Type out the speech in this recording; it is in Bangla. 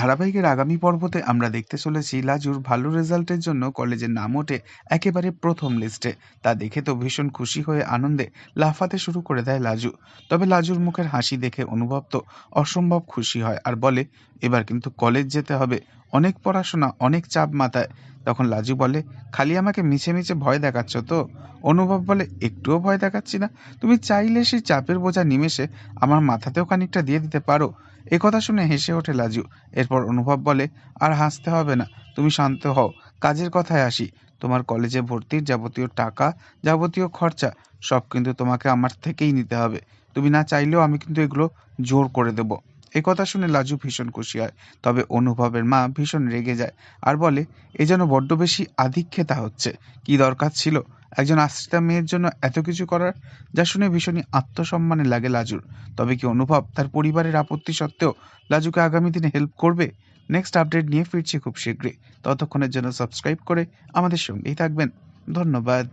ধারাবাহিকের আগামী পর্বতে আমরা দেখতে চলেছি লাজুর ভালো রেজাল্টের জন্য কলেজের নাম ওঠে একেবারে প্রথম লিস্টে। তা দেখে তো ভীষণ খুশি হয়ে আনন্দে লাফাতে শুরু করে দেয় লাজু। তবে লাজুর মুখের হাসি দেখে অনুভব তো অসম্ভব খুশি হয় আর বলে, এবার কিন্তু কলেজ যেতে হবে। অনেক পড়াশোনা, অনেক চাপ মাথায়। তখন লাজু বলে, খালি আমাকে মিছে মিছে ভয় দেখাচ্ছ তো? অনুভব বলে, একটুও ভয় দেখাচ্ছি না। তুমি চাইলে সেই চাপের বোঝা নিমেষে আমার মাথাতেও খানিকটা দিয়ে দিতে পারো। কথা শুনে হেসে ওঠে লাজু। এরপর অনুভব বলে, আর হাসতে হবে না। তুমি শান্ত হও। কাজের কথায় আসি। তোমার কলেজে ভর্তির যাবতীয় টাকা, যাবতীয় খরচা, সব কিন্তু তোমাকে আমার থেকেই নিতে হবে। তুমি না চাইলেও আমি কিন্তু এগুলো জোর করে দেব। এই কথা শুনে লাজু ভীষণ খুশি হয়। তবে অনুভবের মা ভীষণ রেগে যায় আর বলে, এ যেন বড্ড বেশি আধিক্ষেতা হচ্ছে। কি দরকার ছিল? একজন আশ্রিতা মেয়ের জন্য এত কিছু করার? যা শুনে ভীষণই আত্মসম্মানে লাগে লাজুর। তবে কি অনুভব তার পরিবারের আপত্তি সত্ত্বেও লাজুকে আগামী দিনে হেল্প করবে? নেক্সট আপডেট নিয়ে ফিরছি খুব শীঘ্রই। ততক্ষণের জন্য সাবস্ক্রাইব করে আমাদের সঙ্গেই থাকবেন। ধন্যবাদ।